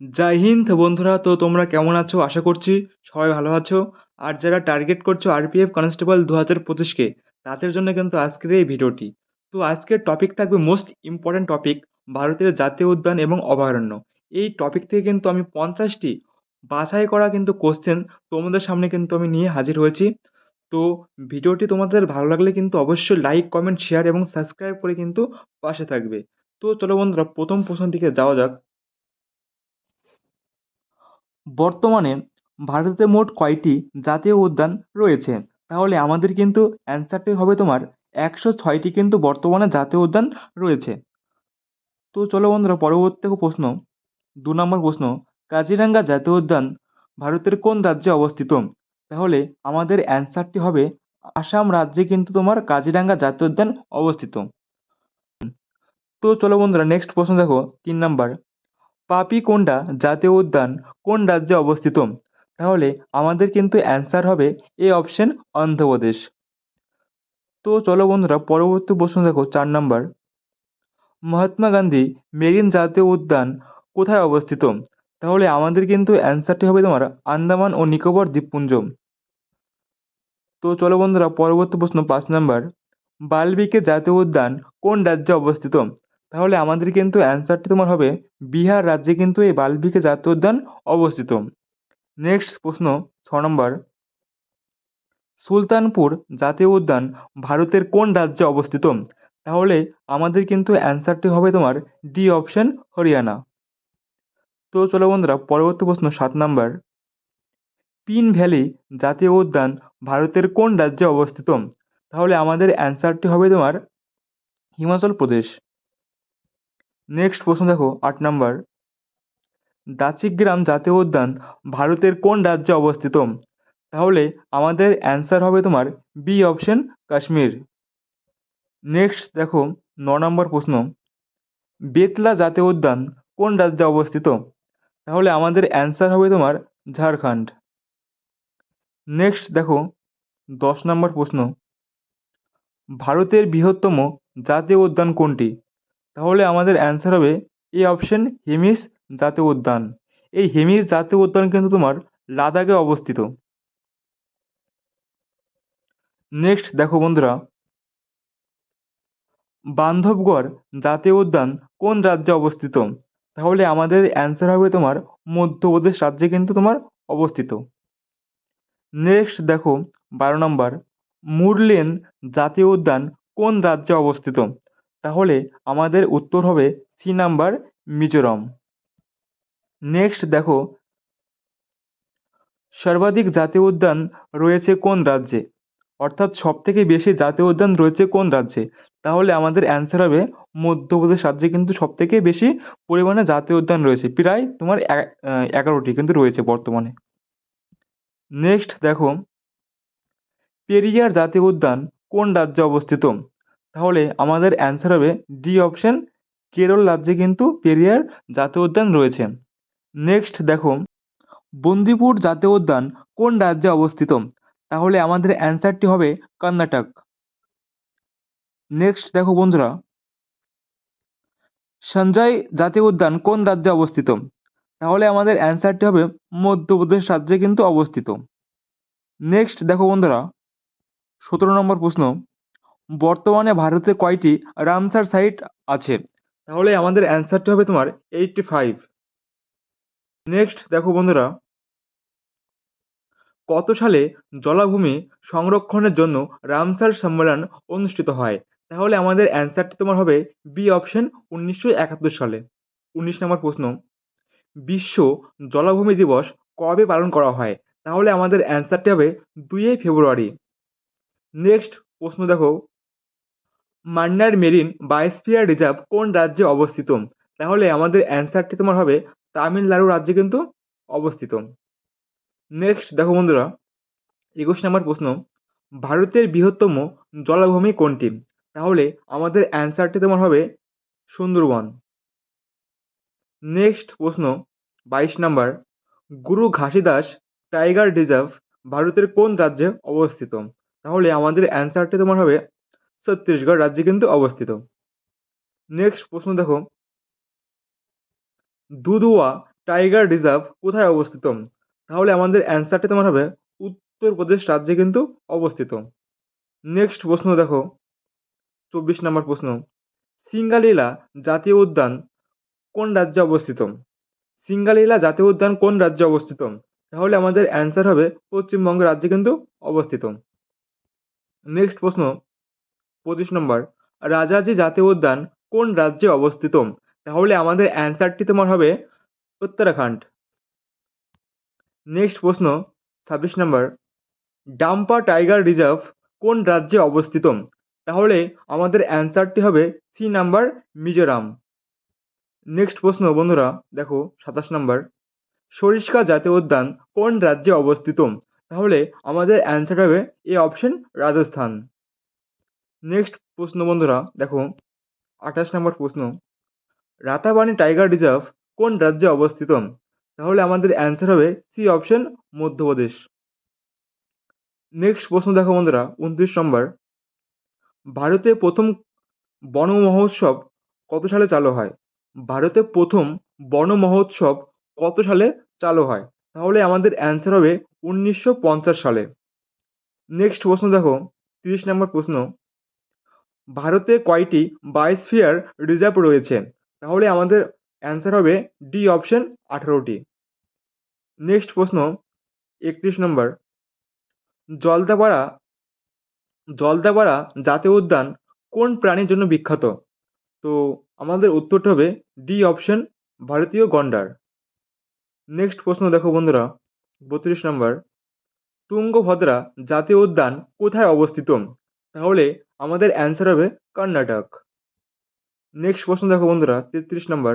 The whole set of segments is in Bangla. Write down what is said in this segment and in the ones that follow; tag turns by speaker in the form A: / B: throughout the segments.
A: জয় হিন্দ বন্ধুরা, তো তোমরা কেমন আছো? আশা করছি সবাই ভালো আছো। আর যারা টার্গেট করছ আরপিএফ কনস্টেবল দু হাজার পঁচিশকে, তাদের জন্য কিন্তু আজকের এই ভিডিওটি। তো আজকের টপিক থাকবে মোস্ট ইম্পর্ট্যান্ট টপিক ভারতের জাতীয় উদ্যান এবং অভয়ারণ্য। এই টপিক থেকে কিন্তু আমি পঞ্চাশটি বাছাই করা কিন্তু কোশ্চেন তোমাদের সামনে কিন্তু আমি নিয়ে হাজির হয়েছি। তো ভিডিওটি তোমাদের ভালো লাগলে কিন্তু অবশ্যই লাইক কমেন্ট শেয়ার এবং সাবস্ক্রাইব করে কিন্তু পাশে থাকবে। তো চলো বন্ধুরা, প্রথম প্রশ্ন দিকে যাওয়া যাক। বর্তমানে ভারতে মোট কয়টি জাতীয় উদ্যান রয়েছে? তাহলে আমাদের কিন্তু অ্যান্সারটি হবে তোমার একশো ছয়টি কিন্তু বর্তমানে জাতীয় উদ্যান রয়েছে। তো চলো বন্ধুরা, পরবর্তী প্রশ্ন। দু নম্বর প্রশ্ন, কাজিরাঙ্গা জাতীয় উদ্যান ভারতের কোন রাজ্যে অবস্থিত? তাহলে আমাদের অ্যান্সারটি হবে, আসাম রাজ্যে কিন্তু তোমার কাজিরাঙ্গা জাতীয় উদ্যান অবস্থিত। তো চলো বন্ধুরা নেক্সট প্রশ্ন দেখো, তিন নাম্বার। পাপিকোন্ডা জাতীয় উদ্যান কোন রাজ্যে অবস্থিত? তাহলে আমাদের কিন্তু অ্যান্সার হবে এ অপশন অন্ধ্রপ্রদেশ। তো চলো বন্ধুরা, পরবর্তী প্রশ্ন দেখো, চার নম্বর মহাত্মা গান্ধী মেরিন জাতীয় উদ্যান কোথায় অবস্থিত? তাহলে আমাদের কিন্তু অ্যান্সারটি হবে তোমার আন্দামান ও নিকোবর দ্বীপপুঞ্জ। তো চলো বন্ধুরা, পরবর্তী প্রশ্ন পাঁচ নম্বর বাল্মিকি জাতীয় উদ্যান কোন রাজ্যে অবস্থিত? তাহলে আমাদের কিন্তু অ্যান্সারটি তোমার হবে, বিহার রাজ্যে কিন্তু এই বাল্মিকি জাতীয় উদ্যান অবস্থিত। নেক্সট প্রশ্ন, ছ নম্বর। সুলতানপুর জাতীয় উদ্যান ভারতের কোন রাজ্যে অবস্থিত? তাহলে আমাদের কিন্তু অ্যান্সারটি হবে তোমার ডি অপশন হরিয়ানা। তো চলো বন্ধুরা, পরবর্তী প্রশ্ন, সাত নাম্বার। পিন ভ্যালি জাতীয় উদ্যান ভারতের কোন রাজ্যে অবস্থিত? তাহলে আমাদের অ্যান্সারটি হবে তোমার হিমাচল প্রদেশ। নেক্সট প্রশ্ন দেখো, আট নাম্বার। দাচিগ্রাম জাতীয় উদ্যান ভারতের কোন রাজ্যে অবস্থিত? তাহলে আমাদের অ্যান্সার হবে তোমার বি অপশন কাশ্মীর। নেক্সট দেখো, ন নম্বর প্রশ্ন। বেতলা জাতীয় উদ্যান কোন রাজ্যে অবস্থিত? তাহলে আমাদের অ্যান্সার হবে তোমার ঝাড়খণ্ড। নেক্সট দেখো, দশ নম্বর প্রশ্ন। ভারতের বৃহত্তম জাতীয় উদ্যান কোনটি? তাহলে আমাদের অ্যান্সার হবে এ অপশন হিমিস জাতীয় উদ্যান। এই হিমিস জাতীয় উদ্যান কিন্তু তোমার লাদাখে অবস্থিত। নেক্সট দেখো বন্ধুরা, বান্ধবগড় জাতীয় উদ্যান কোন রাজ্যে অবস্থিত? তাহলে আমাদের অ্যান্সার হবে তোমার মধ্যপ্রদেশ রাজ্যে কিন্তু তোমার অবস্থিত। নেক্সট দেখো বারো নম্বর, মুরলেন জাতীয় উদ্যান কোন রাজ্যে অবস্থিত? তাহলে আমাদের উত্তর হবে সি নাম্বার মিজোরাম। নেক্সট দেখো, সর্বাধিক জাতীয় উদ্যান রয়েছে কোন রাজ্যে? অর্থাৎ সব থেকে বেশি জাতীয় উদ্যান রয়েছে কোন রাজ্যে? তাহলে আমাদের অ্যান্সার হবে মধ্যপ্রদেশ রাজ্যে কিন্তু সব থেকে বেশি পরিমাণে জাতীয় উদ্যান রয়েছে। প্রায় তোমার এগারোটি কিন্তু রয়েছে বর্তমানে। নেক্সট দেখো, পেরিয়ার জাতীয় উদ্যান কোন রাজ্যে অবস্থিত? তাহলে আমাদের অ্যান্সার হবে ডি অপশন কেরল রাজ্যে কিন্তু পেরিয়ার জাতীয় উদ্যান রয়েছে। নেক্সট দেখো, বন্দিপুর জাতীয় উদ্যান কোন রাজ্যে অবস্থিত? তাহলে আমাদের অ্যান্সারটি হবে কর্ণাটক। নেক্সট দেখো বন্ধুরা, সঞ্জয় জাতীয় উদ্যান কোন রাজ্যে অবস্থিত? তাহলে আমাদের অ্যান্সারটি হবে মধ্যপ্রদেশ রাজ্যে কিন্তু অবস্থিত। নেক্সট দেখো বন্ধুরা, সতেরো নম্বর প্রশ্ন বর্তমানে ভারতে কয়টি রামসার সাইট আছে? তাহলে আমাদের অ্যান্সারটি হবে তোমার এইটটি ফাইভ নেক্সট দেখো বন্ধুরা, কত সালে জলাভূমি সংরক্ষণের জন্য রামসার সম্মেলন অনুষ্ঠিত হয়? তাহলে আমাদের অ্যান্সারটি তোমার হবে বি অপশন উনিশশো একাত্তর সালে। উনিশ নম্বর প্রশ্ন, বিশ্ব জলাভূমি দিবস কবে পালন করা হয়? তাহলে আমাদের অ্যান্সারটি হবে দুই ফেব্রুয়ারি। নেক্সট প্রশ্ন দেখো মান্নার মেরিন বায়োস্ফিয়ার রিজার্ভ কোন রাজ্যে অবস্থিত? তাহলে আমাদের অ্যান্সারটি তোমার হবে তামিলনাড়ু রাজ্যে কিন্তু অবস্থিত। নেক্সট দেখো বন্ধুরা, একুশ নম্বর প্রশ্ন, ভারতের বৃহত্তম জলাভূমি কোনটি? তাহলে আমাদের অ্যান্সারটি তোমার হবে সুন্দরবন। নেক্সট প্রশ্ন, বাইশ নাম্বার, গুরু ঘাসিদাস টাইগার রিজার্ভ ভারতের কোন রাজ্যে অবস্থিত? তাহলে আমাদের অ্যান্সারটি তোমার হবে ছত্তিশগড় রাজ্যে কিন্তু অবস্থিত। নেক্সট প্রশ্ন দেখো। দুধুয়া টাইগার রিজার্ভ কোথায় অবস্থিত? তাহলে আমাদের অ্যান্সারটি তোমার হবে উত্তরপ্রদেশ রাজ্যে কিন্তু অবস্থিত। নেক্সট প্রশ্ন দেখো। চব্বিশ নম্বর প্রশ্ন। সিঙ্গালীলা জাতীয় উদ্যান কোন রাজ্যে অবস্থিত? সিঙ্গালীলা জাতীয় উদ্যান কোন রাজ্যে অবস্থিত? তাহলে আমাদের অ্যান্সার হবে পশ্চিমবঙ্গ রাজ্যে কিন্তু অবস্থিত। নেক্সট প্রশ্ন। পঁচিশ নম্বর রাজাজি জাতীয় উদ্যান কোন রাজ্যে অবস্থিত? তাহলে আমাদের অ্যান্সারটি তোমার হবে উত্তরাখণ্ড। নেক্সট প্রশ্ন, ছাব্বিশ নম্বর ডাম্পা টাইগার রিজার্ভ কোন রাজ্যে অবস্থিত? তাহলে আমাদের অ্যান্সারটি হবে সি নাম্বার মিজোরাম। নেক্সট প্রশ্ন, বন্ধুরা, দেখো, সাতাশ নম্বর সরিষ্কা জাতীয় উদ্যান কোন রাজ্যে অবস্থিত? তাহলে আমাদের অ্যান্সার হবে এ অপশন রাজস্থান। নেক্সট প্রশ্ন, বন্ধুরা, দেখো, আঠাশ নম্বর প্রশ্ন। রাতাবাণী টাইগার রিজার্ভ কোন রাজ্যে অবস্থিত? তাহলে আমাদের অ্যান্সার হবে সি অপশন মধ্যপ্রদেশ। নেক্সট প্রশ্ন দেখো, বন্ধুরা, উনত্রিশ নম্বর। ভারতে প্রথম বন মহোৎসব কত সালে চালু হয়? ভারতে প্রথম বন মহোৎসব কত সালে চালু হয়? তাহলে আমাদের অ্যান্সার হবে উনিশশো পঞ্চাশ সালে। নেক্সট প্রশ্ন দেখো, তিরিশ নম্বর প্রশ্ন। ভারতে কয়টি বায়োস্ফিয়ার রিজার্ভ রয়েছে? তাহলে আমাদের অ্যান্সার হবে ডি অপশন আঠারোটি। নেক্সট প্রশ্ন, একত্রিশ নম্বর। জলদাপাড়া জলদাপাড়া জাতীয় উদ্যান কোন প্রাণীর জন্য বিখ্যাত? তো আমাদের উত্তরটা হবে ডি অপশন ভারতীয় গন্ডার। নেক্সট প্রশ্ন দেখো বন্ধুরা, বত্রিশ নম্বর। তুঙ্গভদ্রা জাতীয় উদ্যান কোথায় অবস্থিত? তাহলে আমাদের অ্যান্সার হবে কর্ণাটক। নেক্সট প্রশ্ন দেখো বন্ধুরা, তেত্রিশ নম্বর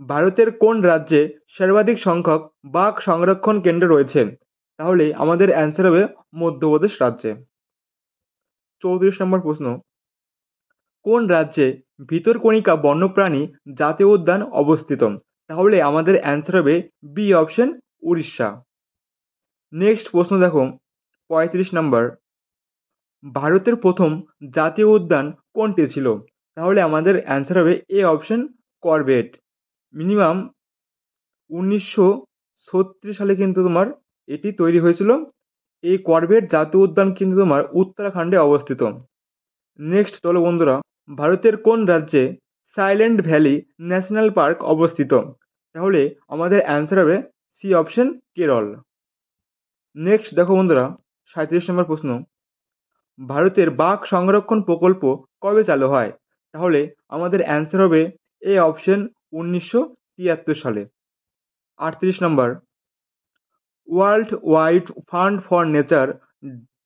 A: ভারতের কোন রাজ্যে সর্বাধিক সংখ্যক বাঘ সংরক্ষণ কেন্দ্র রয়েছে? তাহলে আমাদের অ্যান্সার হবে মধ্যপ্রদেশ রাজ্যে। চৌত্রিশ নম্বর প্রশ্ন। কোন রাজ্যে ভিতরকণিকা বন্যপ্রাণী জাতীয় উদ্যান অবস্থিত? তাহলে আমাদের অ্যান্সার হবে বি অপশন উড়িষ্যা। নেক্সট প্রশ্ন দেখো, পঁয়ত্রিশ নম্বর ভারতের প্রথম জাতীয় উদ্যান কোনটি ছিল? তাহলে আমাদের অ্যান্সার হবে এ অপশন করবেট মিনিমাম উনিশশো ছত্রিশ সালে কিন্তু তোমার এটি তৈরি হয়েছিল। এই করবেট জাতীয় উদ্যান কিন্তু তোমার উত্তরাখণ্ডে অবস্থিত। নেক্সট চলো বন্ধুরা, ভারতের কোন রাজ্যে সাইলেন্ট ভ্যালি ন্যাশনাল পার্ক অবস্থিত? তাহলে আমাদের অ্যান্সার হবে সি অপশন কেরল নেক্সট দেখো বন্ধুরা সাঁত্রিশ নম্বর প্রশ্ন। ভারতের বাঘ সংরক্ষণ প্রকল্প কবে চালু হয়? তাহলে আমাদের অ্যান্সার হবে এ অপশন উনিশশো তিয়াত্তর সালে। আটত্রিশ নম্বর। World Wide Fund for Nature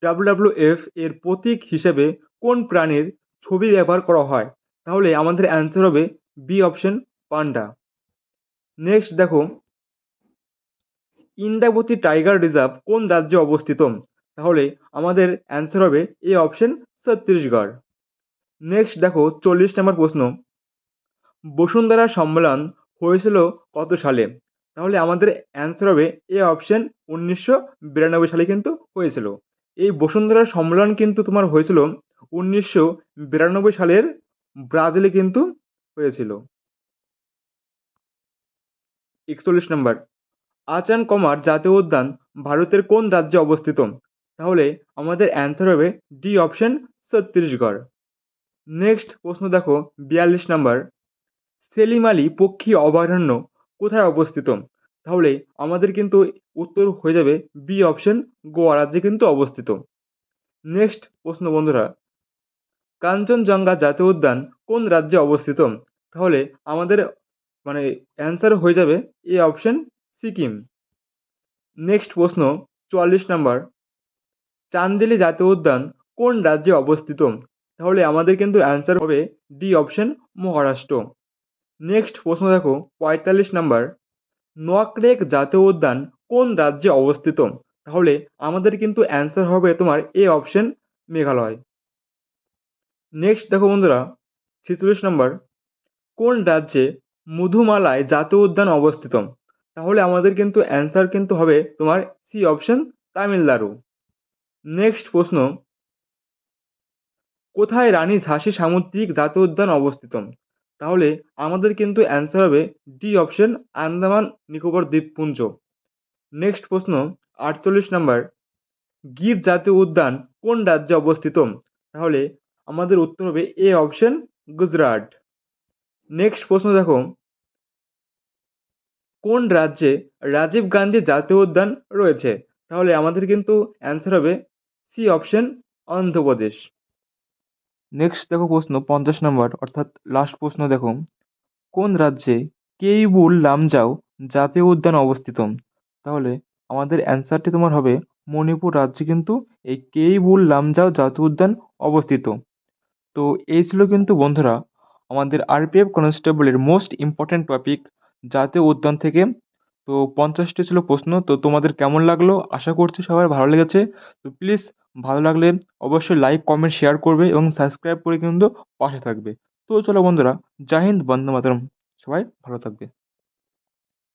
A: WWF এর প্রতীক হিসেবে কোন প্রাণীর ছবি ব্যবহার করা হয়? তাহলে আমাদের অ্যান্সার হবে বি অপশন পান্ডা। নেক্সট দেখো। ইন্দ্রাবতী টাইগার রিজার্ভ কোন রাজ্যে অবস্থিত? তাহলে আমাদের অ্যান্সার হবে এ অপশন ছত্তিশগড়। নেক্সট দেখো চল্লিশ নম্বর প্রশ্ন। বসুন্ধরা সম্মেলন হয়েছিল কত সালে? তাহলে আমাদের অ্যান্সার হবে এ অপশন উনিশশো বিরানব্বই সালে কিন্তু হয়েছিল। এই বসুন্ধরা সম্মেলন কিন্তু তোমার হয়েছিল উনিশশো বিরানব্বই সালের ব্রাজিলে কিন্তু হয়েছিল। একচল্লিশ নম্বর। আচান কমার জাতীয় উদ্যান ভারতের কোন রাজ্যে অবস্থিত? তাহলে আমাদের অ্যান্সার হবে ডি অপশন ছত্তিশগড়। নেক্সট প্রশ্ন দেখো, বিয়াল্লিশ নাম্বার সেলিম আলী পক্ষী অভয়ারণ্য কোথায় অবস্থিত? তাহলে আমাদের কিন্তু উত্তর হয়ে যাবে বি অপশন গোয়া রাজ্যে কিন্তু অবস্থিত। নেক্সট প্রশ্ন বন্ধুরা, কাঞ্চনজঙ্ঘা জাতীয় উদ্যান কোন রাজ্যে অবস্থিত? তাহলে আমাদের মানে অ্যান্সার হয়ে যাবে এ অপশন সিকিম। নেক্সট প্রশ্ন, চুয়াল্লিশ নাম্বার চান্দিলি জাতীয় উদ্যান কোন রাজ্যে অবস্থিত? তাহলে আমাদের কিন্তু অ্যান্সার হবে ডি অপশন মহারাষ্ট্র। নেক্সট প্রশ্ন দেখো, পঁয়তাল্লিশ নাম্বার নোয়াকরেক জাতীয় উদ্যান কোন রাজ্যে অবস্থিত? তাহলে আমাদের কিন্তু অ্যান্সার হবে তোমার এ অপশন মেঘালয়। নেক্সট দেখো বন্ধুরা, ছেচল্লিশ নম্বর কোন রাজ্যে মধুমালায় জাতীয় উদ্যান অবস্থিত? তাহলে আমাদের কিন্তু অ্যান্সার কিন্তু হবে তোমার সি অপশন তামিলনাড়ু। নেক্সট প্রশ্ন. কোথায় রানী ঝাঁসি সামুদ্রিক জাতীয় উদ্যান অবস্থিত? তাহলে আমাদের কিন্তু অ্যান্সার হবে ডি অপশন আন্দামান নিকোবর দ্বীপপুঞ্জ। নেক্সট প্রশ্ন, আটচল্লিশ নাম্বার গির জাতীয় উদ্যান কোন রাজ্যে অবস্থিত? তাহলে আমাদের উত্তর হবে এ অপশন গুজরাট। নেক্সট প্রশ্ন দেখো। কোন রাজ্যে রাজীব গান্ধী জাতীয় উদ্যান রয়েছে? তাহলে আমাদের কিন্তু অ্যান্সার হবে সি অপশন অন্ধ্রপ্রদেশ নেক্সট দেখো প্রশ্ন, পঞ্চাশ নম্বর, অর্থাৎ লাস্ট প্রশ্ন দেখো। কোন রাজ্যে কেইবুল লামজাও জাতীয় উদ্যান অবস্থিত? তাহলে আমাদের অ্যান্সারটি তোমার হবে, মণিপুর রাজ্যে কিন্তু এই কেইবুল লামজাও জাতীয় উদ্যান অবস্থিত। তো এই ছিল কিন্তু বন্ধুরা, আমাদের আরপিএফ কনস্টেবলের মোস্ট ইম্পর্ট্যান্ট টপিক জাতীয় উদ্যান থেকে তো পঞ্চাশটি ছিল প্রশ্ন, তো তোমাদের কেমন লাগল? আশা করছি সবার ভালো লেগেছে। তো প্লিজ ভালো লাগলে অবশ্যই লাইক কমেন্ট শেয়ার করবে এবং সাবস্ক্রাইব করে কিন্তু পাশে থাকবে। তো চলো বন্ধুরা, জয় হিন্দ, বন্দে মাতরম। সবাই ভালো থাকবে।